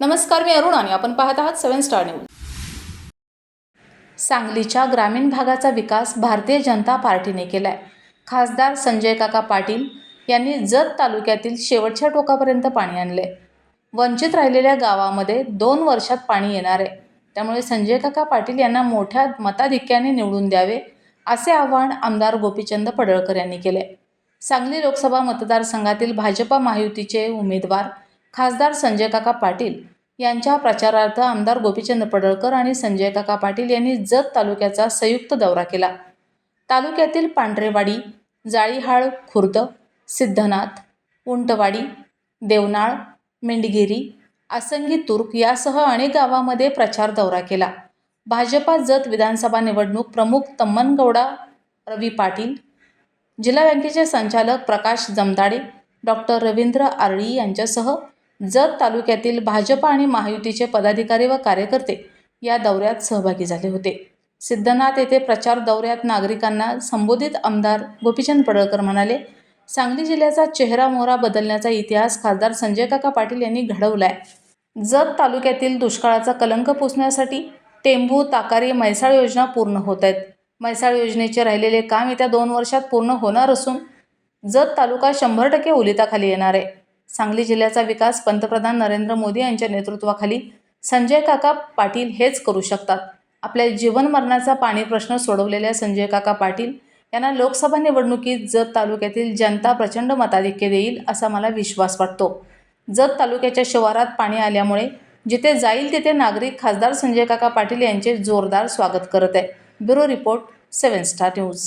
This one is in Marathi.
नमस्कार मी अरुण आणि आपण पाहत आहात सेवन स्टार न्यूज. सांगलीच्या ग्रामीण भागाचा विकास भारतीय जनता पार्टीने केलाय. खासदार संजय काका पाटील यांनी जत तालुक्यातील शेवटच्या टोकापर्यंत पाणी आणले वंचित राहिलेल्या गावामध्ये दोन वर्षात पाणी येणार आहे. त्यामुळे संजय काका पाटील यांना मोठ्या मताधिक्याने निवडून द्यावे असे आवाहन आमदार गोपीचंद पडळकर यांनी केले सांगली लोकसभा मतदारसंघातील भाजपा महायुतीचे उमेदवार खासदार संजय काका पाटील यांच्या प्रचारार्थ आमदार गोपीचंद पडळकर आणि संजय काका पाटील यांनी जत तालुक्याचा संयुक्त दौरा केला. तालुक्यातील पांढरेवाडी जाळीहाळ खुर्द सिद्धनाथ उंटवाडी देवनाळ मेंढगिरी आसंगी तुर्क यासह अनेक गावामध्ये प्रचार दौरा केला. भाजपा जत विधानसभा निवडणूक प्रमुख तम्मनगौडा रवी पाटील जिल्हा बँकेचे संचालक प्रकाश जमदाडे डॉक्टर रवींद्र आरळी यांच्यासह जत तालुक्यातील भाजप आणि महायुतीचे पदाधिकारी व कार्यकर्ते या दौऱ्यात सहभागी झाले होते. सिद्धनाथ येथे प्रचार दौऱ्यात नागरिकांना संबोधित आमदार गोपीचंद पडळकर म्हणाले सांगली जिल्ह्याचा चेहरा मोहरा बदलण्याचा इतिहास खासदार संजय काका पाटील यांनी घडवलाय. जत तालुक्यातील दुष्काळाचा कलंक पुसण्यासाठी टेंभू ताकारी म्हैसाळ योजना पूर्ण होत आहेत. म्हैसाळ योजनेचे राहिलेले काम येत्या दोन वर्षात पूर्ण होणार असून जत तालुका शंभर टक्के ओलिताखाली येणार आहे. सांगली जिल्ह्याचा विकास पंतप्रधान नरेंद्र मोदी यांच्या नेतृत्वाखाली संजय काका पाटील हेच करू शकतात. आपल्या जीवन मरणाचा पाणी प्रश्न सोडवलेल्या संजय काका पाटील यांना लोकसभा निवडणुकीत जत तालुक्यातील जनता प्रचंड मताधिक्य देईल असा मला विश्वास वाटतो. जत तालुक्याच्या शिवारात पाणी आल्यामुळे जिथे जाईल तिथे नागरिक खासदार संजय काका पाटील यांचे जोरदार स्वागत करत आहे bureau report seven star news.